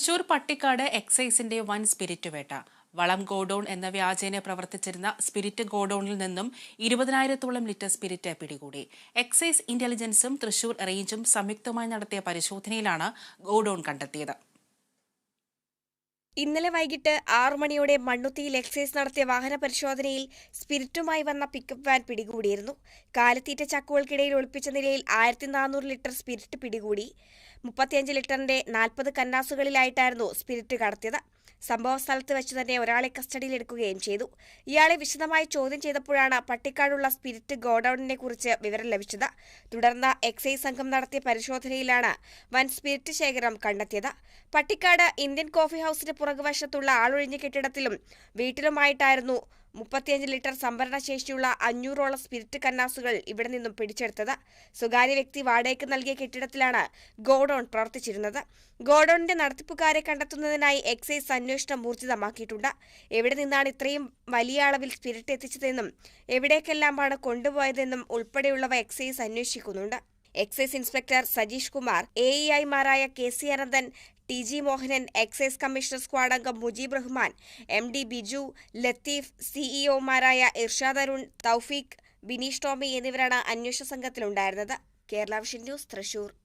തൃശൂർ പട്ടിക്കാട് എക്സൈസിന്റെ വൻ സ്പിരിറ്റ് വേട്ട. വളം ഗോഡൌൺ എന്ന വ്യാജേന പ്രവർത്തിച്ചിരുന്ന സ്പിരിറ്റ് ഗോഡൌണിൽ നിന്നും ഇരുപതിനായിരത്തോളം ലിറ്റർ സ്പിരിറ്റ് പിടികൂടി. എക്സൈസ് ഇന്റലിജൻസും തൃശൂർ റേഞ്ചും സംയുക്തമായി നടത്തിയ പരിശോധനയിലാണ് ഗോഡൌൺ കണ്ടെത്തിയത്. ഇന്നലെ വൈകിട്ട് ആറു മണിയോടെ മണ്ണുത്തിയിൽ എക്സൈസ് നടത്തിയ വാഹന പരിശോധനയിൽ സ്പിരിറ്റുമായി വന്ന പിക്കപ്പ് വാൻ പിടികൂടിയിരുന്നു. കാലത്തീറ്റ ചക്കുകൾക്കിടയിൽ ഒളിപ്പിച്ച നിലയിൽ ആയിരത്തി നാനൂറ് ലിറ്റർ സ്പിരിറ്റ് പിടികൂടി. മുപ്പത്തിയഞ്ച് ലിറ്ററിന്റെ നാൽപ്പത് കന്നാസുകളിലായിട്ടായിരുന്നു സ്പിരിറ്റ് കടത്തിയത്. സംഭവ സ്ഥലത്ത് വെച്ച് തന്നെ ഒരാളെ കസ്റ്റഡിയിലെടുക്കുകയും ചെയ്തു. ഇയാളെ വിശദമായി ചോദ്യം ചെയ്തപ്പോഴാണ് പട്ടിക്കാടുള്ള സ്പിരിറ്റ് ഗോഡൌണിനെ കുറിച്ച് വിവരം ലഭിച്ചത്. തുടർന്ന് എക്സൈസ് സംഘം നടത്തിയ പരിശോധനയിലാണ് വൻ സ്പിരിറ്റ് ശേഖരം കണ്ടെത്തിയത്. പട്ടിക്കാട് ഇന്ത്യൻ കോഫി ഹൌസിന് പുറകുവശത്തുള്ള ആളൊഴിഞ്ഞ കെട്ടിടത്തിലും വീട്ടിലുമായിട്ടായിരുന്നു മുപ്പത്തിയഞ്ച് ലിറ്റർ സംഭരണശേഷിയുള്ള അഞ്ഞൂറോളം സ്പിരിറ്റ് കന്നാസുകൾ ഇവിടെ നിന്നും പിടിച്ചെടുത്തത്. സ്വകാര്യ വ്യക്തി വാടകയ്ക്ക് നൽകിയ കെട്ടിടത്തിലാണ് ഗോഡൌൺ പ്രവർത്തിച്ചിരുന്നത്. ഗോഡൌണിന്റെ നടത്തിപ്പുകാരെ കണ്ടെത്തുന്നതിനായി എക്സൈസ് അന്വേഷണം ഊർജിതമാക്കിയിട്ടുണ്ട് എവിടെ നിന്നാണ് ഇത്രയും വലിയ അളവിൽ സ്പിരിറ്റ് എത്തിച്ചതെന്നും എവിടേക്കെല്ലാമാണ് കൊണ്ടുപോയതെന്നും ഉൾപ്പെടെയുള്ളവ എക്സൈസ് അന്വേഷിക്കുന്നുണ്ട്. Excise inspector Sajeesh Kumar A E ഐമാരായ K C Ananthan T G Mohanan excise commissioner squad അംഗം മുജീബ് റഹ്മാൻ എം ഡി ബിജു ലത്തീഫ് സിഇഒമാരായ ഇർഷാദ് അരുൺ തൗഫീഖ് ബിനീഷ് ടോമി എന്നിവരാണ് അന്വേഷണ സംഘത്തിലുണ്ടായിരുന്നത്. Kerala vision news Thrissur.